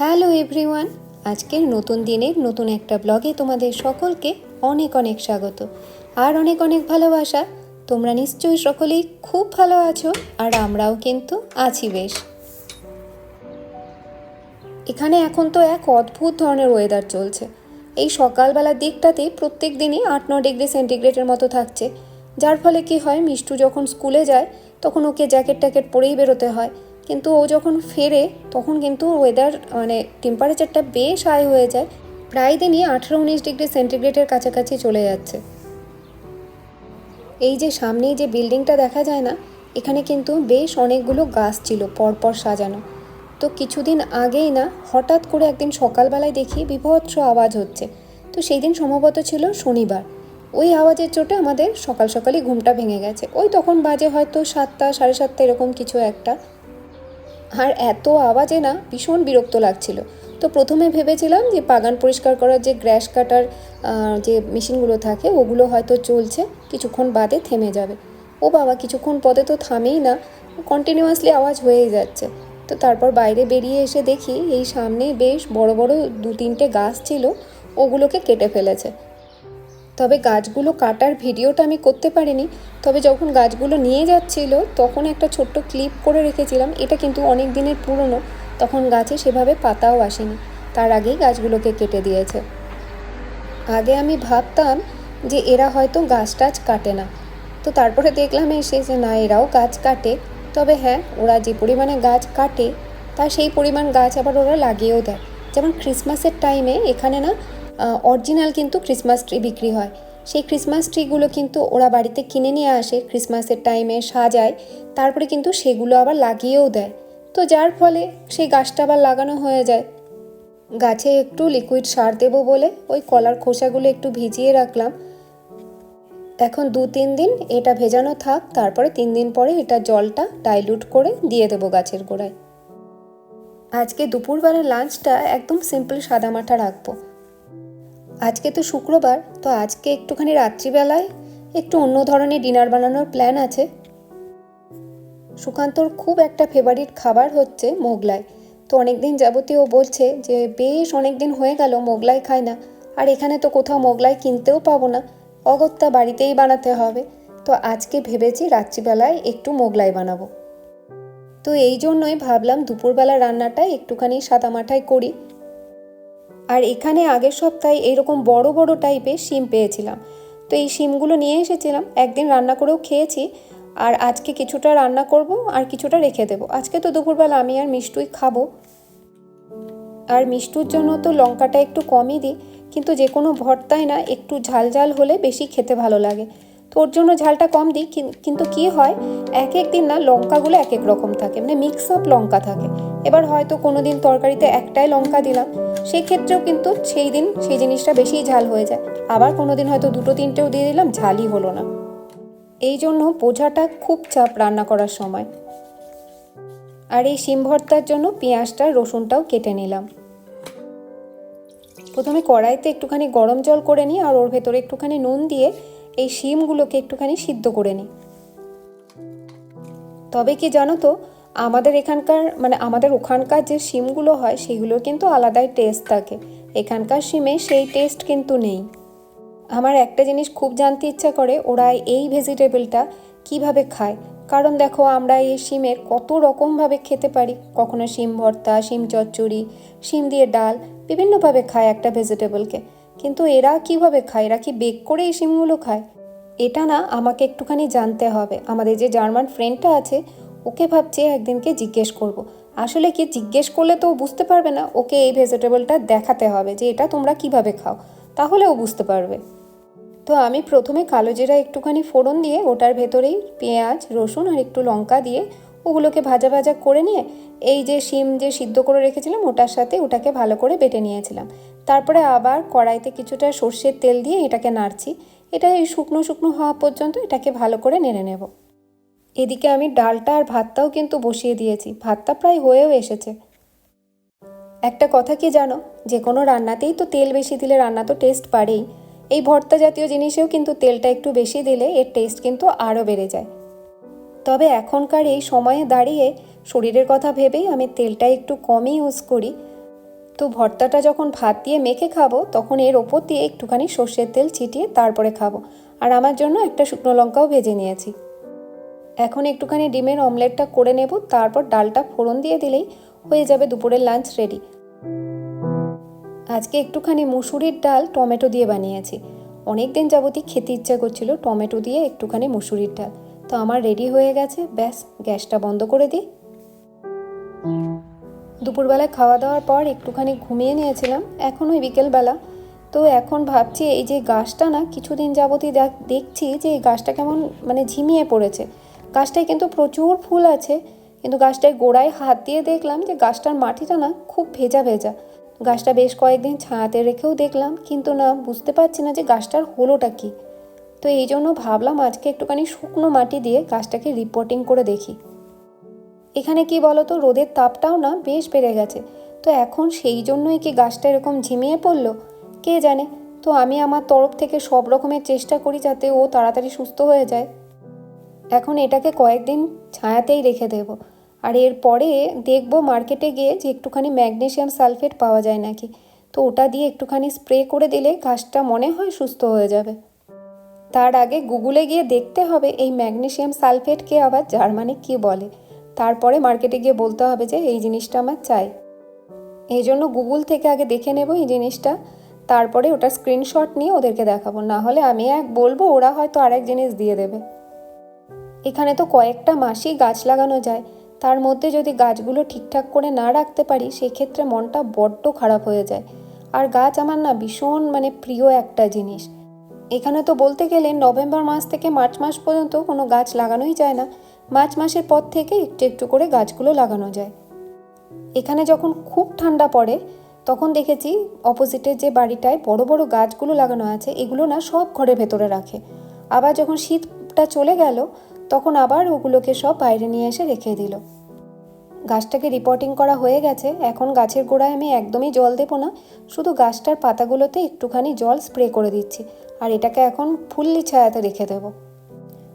Hello everyone, আজকের নতুন দিনের নতুন একটা ব্লগে তোমাদের সকলকে অনেক অনেক স্বাগত আর অনেক অনেক ভালোবাসা। তোমরা নিশ্চয়ই সকলেই খুব ভালো আছো আর আমরাও কিন্তু আছি বেশ। এখানে এখন তো এক অদ্ভুত ধরনের ওয়েদার চলছে। এই সকালবেলার দিকটাতে প্রত্যেক দিনই আট ন ডিগ্রি সেন্টিগ্রেডের মতো থাকছে। যার ফলে কি হয়, মিষ্টু যখন স্কুলে যায়, তখন ওকে জ্যাকেট ট্যাকেট পরেই বেরোতে হয়। কিন্তু ও যখন ফেরে, তখন কিন্তু ওয়েদার মানে টেম্পারেচারটা বেশ হাই হয়ে যায়। প্রায় দিনই আঠেরো উনিশ ডিগ্রি সেন্টিগ্রেডের কাছাকাছি চলে যাচ্ছে। এই যে সামনেই যে বিল্ডিংটা দেখা যায় না, এখানে কিন্তু বেশ অনেকগুলো গাছ ছিল পরপর সাজানো। তো কিছুদিন আগেই না, হঠাৎ করে একদিন সকালবেলায় দেখি বিভৎস আওয়াজ হচ্ছে। তো সেই দিন সম্ভবত ছিল শনিবার। ওই আওয়াজের চোটে আমাদের সকাল সকালই ঘুমটা ভেঙে গেছে। ওই তখন বাজে হয়তো সাতটা, সাড়ে সাতটা এরকম কিছু একটা। আর এত আওয়াজে না ভীষণ বিরক্ত লাগছিল। তো প্রথমে ভেবেছিলাম যে বাগান পরিষ্কার করার যে গ্র্যাশ কাটার যে মেশিনগুলো থাকে, ওগুলো হয়তো চলছে, কিছুক্ষণ বাদে থেমে যাবে। ও বাবা, কিছুক্ষণ পদে তো থামেই না কন্টিনিউয়াসলি আওয়াজ হয়েই যাচ্ছে। তো তারপর বাইরে বেরিয়ে এসে দেখি, এই সামনে বেশ বড় বড় দু তিনটে গাছ ছিল, ওগুলোকে কেটে ফেলেছে। তবে গাছগুলো কাটার ভিডিওটা আমি করতে পারিনি। তবে যখন গাছগুলো নিয়ে যাচ্ছিল, তখন একটা ছোট্ট ক্লিপ করে রেখেছিলাম। এটা কিন্তু অনেক দিনের পুরনো। তখন গাছে সেভাবে পাতাও আসেনি। তার আগেই গাছগুলোকে কেটে দিয়েছে। আগে আমি ভাবতাম যে এরা হয়তো গাছ টাছ কাটে না। তো তারপরে দেখলাম এসে যে না, এরাও গাছ কাটে। তবে হ্যাঁ ওরা যে পরিমাণে গাছ কাটে তা সেই পরিমাণ গাছ আবার ওরা লাগিয়েও দেয়। যেমন ক্রিসমাসের টাইমে এখানে না অরিজিনাল কিন্তু ক্রিসমাস ট্রি বিক্রি হয়। সেই ক্রিসমাস ট্রিগুলো কিন্তু ওরা বাড়িতে কিনে নিয়ে আসে ক্রিসমাসের টাইমে সাজায়, তারপরে কিন্তু সেগুলো আবার লাগিয়েও দেয়। তো যার ফলে সেই গাছটা আবার লাগানো হয়ে যায়। গাছে একটু লিকুইড সার দেবো বলে ওই কলার খোসাগুলো একটু ভিজিয়ে রাখলাম। এখন দু তিন দিন এটা ভেজানো থাক, তারপরে তিন দিন পরে এটা জলটা ডাইলুট করে দিয়ে দেবো গাছের গোড়ায়। আজকে দুপুরবেলার লাঞ্চটা একদম সিম্পল সাদামাটা রাখব। আজকে তো শুক্রবার, তো আজকে একটুখানি রাত্রিবেলায় একটু অন্য ধরনের ডিনার বানানোর প্ল্যান আছে। সুকান্তর খুব একটা ফেভারিট খাবার হচ্ছে মোগলাই। তো অনেক দিন যাবতীয় বলছে যে, বেশ অনেক দিন হয়ে গেল মোগলাই খায় না, আর এখানে তো কোথাও মোগলাই কিনতেও পাবো না, অগত্যা বাড়িতেই বানাতে হবে। তো আজকে ভেবেছি রাত্রিবেলায় একটু মোগলাই বানাবো। তো এই জন্যই ভাবলাম দুপুরবেলা রান্নাটা একটুখানি সাদামাঠায় করি। আর এখানে আগের সপ্তাহে এইরকম বড় বড় টাইপের শিম পেয়েছিলাম। তো এই শিমগুলো নিয়ে এসেছিলাম, একদিন রান্না করেও খেয়েছি, আর আজকে কিছুটা রান্না করব আর কিছুটা রেখে দেবো। আজকে তো দুপুরবেলা আমি আর মিষ্টুই খাব। আর মিষ্টুর জন্য তো লঙ্কাটা একটু কমই দিই, কিন্তু যে কোনো ভর্তায় না একটু ঝাল ঝাল হলে বেশি খেতে ভালো লাগে। তো ওর জন্য ঝালটা কম দিই কিন্তু কি হয়, এক এক দিন না লঙ্কাগুলো এক এক রকম থাকে মানে মিক্স আপ লঙ্কা থাকে। এবার হয়তো কোনো দিন তরকারিতে একটাই লঙ্কা দিলাম সেই ক্ষেত্রেও কিন্তু সেই দিন সেই জিনিসটা বেশি ঝাল হয়ে যায়। আবার কোনো দিন হয়তো দুটো তিনটেও দিয়ে দিলাম, ঝালই হলো না। এই জন্য বোঝাটা খুব চাপ রান্না করার সময়। আর এই শিম ভর্তার জন্য পেঁয়াজটা, রসুনটাও কেটে নিলাম। প্রথমে কড়াইতে একটুখানি গরম জল করে নিই আর ওর ভেতরে একটুখানি নুন দিয়ে এই শিমগুলোকে একটুখানি সিদ্ধ করে নিই। তবে কি জানো তো আমাদের এখানকার মানে আমাদের ওখানকার যে শিমগুলো হয়, সেগুলোর কিন্তু আলাদাই টেস্ট থাকে। এখানকার শিমে সেই টেস্ট কিন্তু নেই। আমার একটা জিনিস খুব জানতে ইচ্ছা করে, ওরা এই ভেজিটেবলটা কীভাবে খায়? কারণ দেখো, আমরা এই শিমের কত রকমভাবে খেতে পারি। কখনো শিম ভর্তা, শিম চচ্চড়ি, শিম দিয়ে ডাল, বিভিন্নভাবে খায় একটা ভেজিটেবলকে। কিন্তু এরা কীভাবে খায়? এরা কি বেক করে এই শিমগুলো খায়? এটা না আমাকে একটুখানি জানতে হবে। আমাদের যে জার্মান ফ্রেন্ডটা আছে ওকে ভাবছি একদিনকে জিজ্ঞেস করব। আসলে কি জিজ্ঞেস করলে তো বুঝতে পারবে না, ওকে এই ভেজিটেবলটা দেখাতে হবে যে এটা তোমরা কীভাবে খাও, তাহলে ও বুঝতে পারবে। তো আমি প্রথমে কালো জিরা একটুখানি ফোড়ন দিয়ে ওটার ভেতরেই পেঁয়াজ, রসুন আর একটু লঙ্কা দিয়ে ওগুলোকে ভাজা ভাজা করে নিয়ে এই যে শিম যে সিদ্ধ করে রেখেছিলাম ওটার সাথে ওটাকে ভালো করে বেটে নিয়েছিলাম। তারপরে আবার কড়াইতে কিছুটা সর্ষের তেল দিয়ে এটাকে নাড়ছি। এটা এই শুকনো শুকনো হওয়া পর্যন্ত এটাকে ভালো করে নেড়ে নেব। এদিকে আমি ডালটা আর ভাতটাও কিন্তু বসিয়ে দিয়েছি। ভাতটা প্রায় হয়েও এসেছে। একটা কথা কি জানো? যে কোনো রান্নাতেই তো তেল বেশি দিলে রান্না তো টেস্ট বাড়েই। এই ভর্তা জাতীয় জিনিসেও কিন্তু তেলটা একটু বেশি দিলে এর টেস্ট কিন্তু আরও বেড়ে যায়। তবে এখনকার এই সময়ে দাঁড়িয়ে শরীরের কথা ভেবেই আমি তেলটা একটু কমই ইউজ করি। তো ভর্তাটা যখন ভাত দিয়ে মেখে খাব, তখন এর ওপর দিয়ে একটুখানি সর্ষের তেল ছিটিয়ে তারপরে খাব। আর আমার জন্য একটা শুকনো লঙ্কাও ভেজে নিয়েছি। এখন একটুখানি ডিমের অমলেটটা করে নেব, তারপর ডালটা ফোড়ন দিয়ে দিলেই হয়ে যাবে দুপুরের লাঞ্চ রেডি আজকে একটুখানি মুসুরির ডাল টমেটো দিয়ে বানিয়েছি। অনেক দিন যাবতই খেতে ইচ্ছা করছিল টমেটো দিয়ে একটুখানি মুসুরির ডাল। তো আমার রেডি হয়ে গেছে, ব্যাস, গ্যাসটা বন্ধ করে দিই। দুপুরবেলায় খাওয়া দাওয়ার পর একটুখানি ঘুমিয়ে নিয়েছিলাম, এখন ওই বিকেলবেলা। তো এখন ভাবছি এই যে গাছটা না, কিছুদিন যাবতই দেখ- দেখছি যে এই গাছটা কেমন মানে ঝিমিয়ে পড়েছে। গাছটায় কিন্তু প্রচুর ফুল আছে। কিন্তু গাছটায় গোড়ায় হাত দিয়ে দেখলাম যে গাছটার মাটিটা না খুব ভেজা ভেজা। গাছটা বেশ কয়েকদিন ছায়াতে রেখেও দেখলাম, কিন্তু না বুঝতে পারছি না যে গাছটার হলোটা কি। তো এই জন্য ভাবলাম আজকে একটুখানি শুকনো মাটি দিয়ে গাছটাকে রিপোর্টিং করে দেখি। এখানে কি বলতো, রোদের তাপটাও না বেশ বেড়ে গেছে। তো এখন সেই জন্যই কি গাছটা এরকম ঝিমিয়ে পড়ল? কে জানে? তো আমি আমার তরফ থেকে সব রকমের চেষ্টা করি যাতে ও তাড়াতাড়ি সুস্থ হয়ে যায়। এখন এটাকে কয়েকদিন ছায়াতেই রেখে দেব। আর এরপরে দেখব মার্কেটে গিয়ে যে একটুখানি ম্যাগনেসিয়াম সালফেট পাওয়া যায় নাকি। তো ওটা দিয়ে একটুখানি স্প্রে করে দিলে ঘাসটা মনে হয় সুস্থ হয়ে যাবে। তার আগে গুগলে গিয়ে দেখতে হবে এই ম্যাগনেসিয়াম সালফেটকে আবার জার্মানি কী বলে। তারপরে মার্কেটে গিয়ে বলতে হবে যে এই জিনিসটা আমার চাই। এই জন্য গুগল থেকে আগে দেখে নেব এই জিনিসটা। তারপরে ওটা স্ক্রিনশট নিয়ে ওদেরকে দেখাবো। না হলে আমি এক বলব, ওরা হয়তো আরেক জিনিস দিয়ে দেবে। এখানে তো কয়েকটা মাসই গাছ লাগানো যায়। তার মধ্যে যদি গাছগুলো ঠিকঠাক করে না রাখতে পারি, সেক্ষেত্রে মনটা বড্ড খারাপ হয়ে যায়। আর গাছ আমার না ভীষণ মানে প্রিয় একটা জিনিস। এখানে তো বলতে গেলে নভেম্বর মাস থেকে মার্চ মাস পর্যন্ত কোনো গাছ লাগানোই যায় না। মার্চ মাসের পর থেকে একটু একটু করে গাছগুলো লাগানো যায়। এখানে যখন খুব ঠান্ডা পড়ে, তখন দেখেছি অপোজিটের যে বাড়িটায় বড় বড় গাছগুলো লাগানো আছে, এগুলো না সব ঘরের ভেতরে রাখে। আবার যখন শীতটা চলে গেল তখন আবার ওগুলোকে সব বাইরে নিয়ে এসে রেখে দিল। গাছটাকে রিপোর্টিং করা হয়ে গেছে, এখন গাছের গোড়ায় আমি একদমই জল দেবো না, শুধু গাছটার পাতাগুলোতে একটুখানি জল স্প্রে করে দিচ্ছি, আর এটাকে এখন ফুললি ছায়াতে রেখে দেব।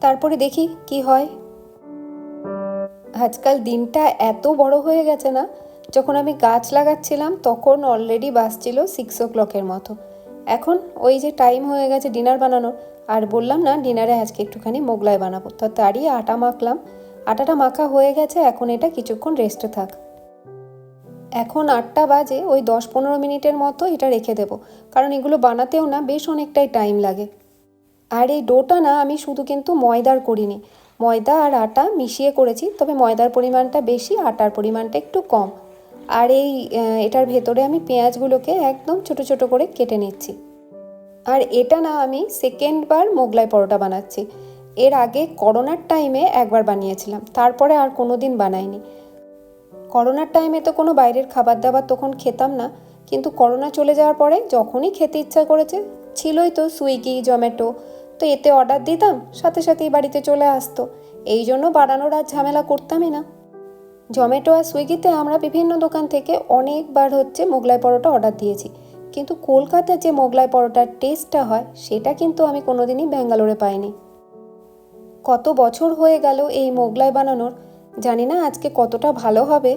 তারপরে দেখি কি হয়। আজকাল দিনটা এত বড় হয়ে গেছে না, যখন আমি গাছ লাগাচ্ছিলাম তখন অলরেডি বাসছিল সিক্স ও ক্লকের মতো। এখন ওই যে টাইম হয়ে গেছে ডিনার বানানোর আর বললাম না, ডিনারে আজকে একটুখানি মোগলাই বানাবো। তো তারই আটা মাখলাম। আটাটা মাখা হয়ে গেছে, এখন এটা কিছুক্ষণ রেস্টে থাক। এখন আটটা বাজে, ওই দশ পনেরো মিনিটের মতো এটা রেখে দেবো। কারণ এগুলো বানাতেও না বেশ অনেকটাই টাইম লাগে। আর এই ডোটা না, আমি শুধু কিন্তু ময়দার করিনি। ময়দা আর আটা মিশিয়ে করেছি, তবে ময়দার পরিমাণটা বেশি, আটার পরিমাণটা একটু কম। আর এই এটার ভেতরে আমি পেঁয়াজগুলোকে একদম ছোট ছোট করে কেটে নিচ্ছি। আর এটা না আমি সেকেন্ড বার মোগলাই পরোটা বানাচ্ছি। এর আগে করোনার টাইমে একবার বানিয়েছিলাম, তারপরে আর কোনো দিন বানাইনি। করোনার টাইমে তো কোনো বাইরের খাবার দাবার তখন খেতাম না, কিন্তু করোনা চলে যাওয়ার পরে যখনই খেতে ইচ্ছা করেছে, ছিলই তো সুইগি, জোম্যাটো, তো এতে অর্ডার দিতাম, সাথে সাথেই বাড়িতে চলে আসতো। এই জন্য বানানোর আর ঝামেলা করতামই না। জোম্যাটো আর সুইগিতে আমরা বিভিন্ন দোকান থেকে অনেকবার হচ্ছে মোগলাই পরোটা অর্ডার দিয়েছি। কিন্তু কলকাতার যে মোগলাই পরোটার টেস্টটা হয়, সেটা কিন্তু আমি কোনোদিনই ব্যাঙ্গালোরে পাইনি। কত বছর হয়ে গেল এই মোগলাই বানানোর, জানি না আজকে কতটা ভালো হবে।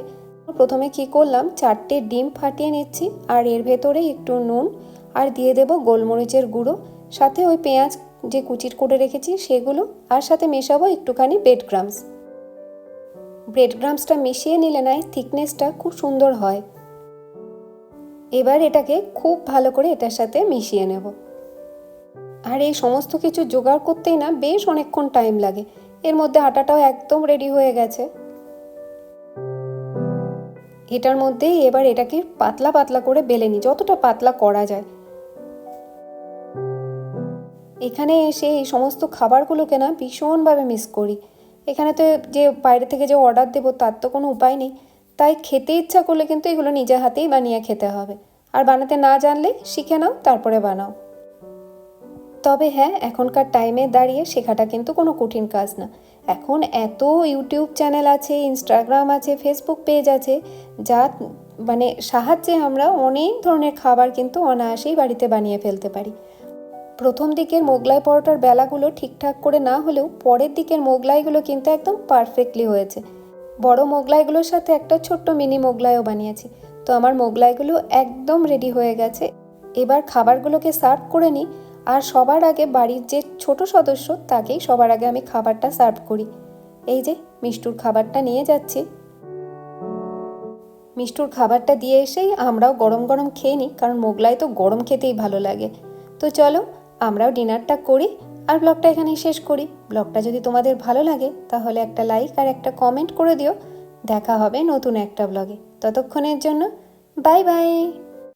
প্রথমে কি করলাম, চারটে ডিম ফাটিয়ে নিচ্ছি, আর এর ভেতরে একটু নুন, আর দিয়ে দেব গোলমরিচের গুঁড়ো, সাথে ওই পেঁয়াজ যে কুচির করে রেখেছি সেগুলো, আর সাথে মেশাবো একটুখানি ব্রেড ক্রামস ব্রেড ক্রামসটা মিশিয়ে নিলে না থিকনেসটা খুব সুন্দর হয়। এবার এটাকে খুব ভালো করে এটার সাথে মিশিয়ে নেব। আর এই সমস্ত কিছু জোগাড় করতেই না বেশ অনেকক্ষণ টাইম লাগে। এর মধ্যে আটাটাও একদম রেডি হয়ে গেছে। এটার মধ্যেই এবার এটাকে পাতলা পাতলা করে বেলে নিই, যতটা পাতলা করা যায়। এখানে এসে এই সমস্ত খাবারগুলোকে না ভীষণভাবে মিস করি। এখানে তো যে বাইরে থেকে যে অর্ডার দেবো, তার তো কোনো উপায় নেই। তাই খেতে ইচ্ছা করলে কিন্তু এগুলো নিজে হাতেই বানিয়ে খেতে হবে। আর বানাতে না জানলে শিখে নাও, তারপরে বানাও। তবে হ্যাঁ এখনকার টাইমে দাঁড়িয়ে শেখাটা কিন্তু কোনো কঠিন কাজ না। এখন এত ইউটিউব চ্যানেল আছে ইনস্টাগ্রাম আছে ফেসবুক পেজ আছে, যা মানে সাহায্যে আমরা অনেক ধরনের খাবার কিন্তু অনায়াসেই বাড়িতে বানিয়ে ফেলতে পারি। প্রথম দিকের মোগলাই পরোটার বেলাগুলো ঠিকঠাক করে না হলেও পরের দিকের মোগলাইগুলো কিন্তু একদম পারফেক্টলি হয়েছে। বড় মোগলাইগুলোর সাথে একটা ছোট্ট মিনি মোগলাইও বানিয়েছি। তো আমার মোগলাইগুলো একদম রেডি হয়ে গেছে। এবার খাবারগুলোকে সার্ভ করে নিই আর সবার আগে বাড়ির যে ছোট সদস্য তাকেই সবার আগে আমি খাবারটা সার্ভ করি। এই যে, মিষ্টুর খাবারটা নিয়ে যাচ্ছি। মিষ্টুর খাবারটা দিয়ে এসেই আমরাও গরম গরম খেয়ে নিই, কারণ মোগলাই তো গরম খেতেই ভালো লাগে। তো চলো আমরাও ডিনারটা করি আর ব্লগটা এখানেই শেষ করি। ব্লগটা যদি তোমাদের ভালো লাগে, তাহলে একটা লাইক আর একটা কমেন্ট করে দিও। দেখা হবে নতুন একটা ব্লগে। ততক্ষণের জন্য, বাই বাই।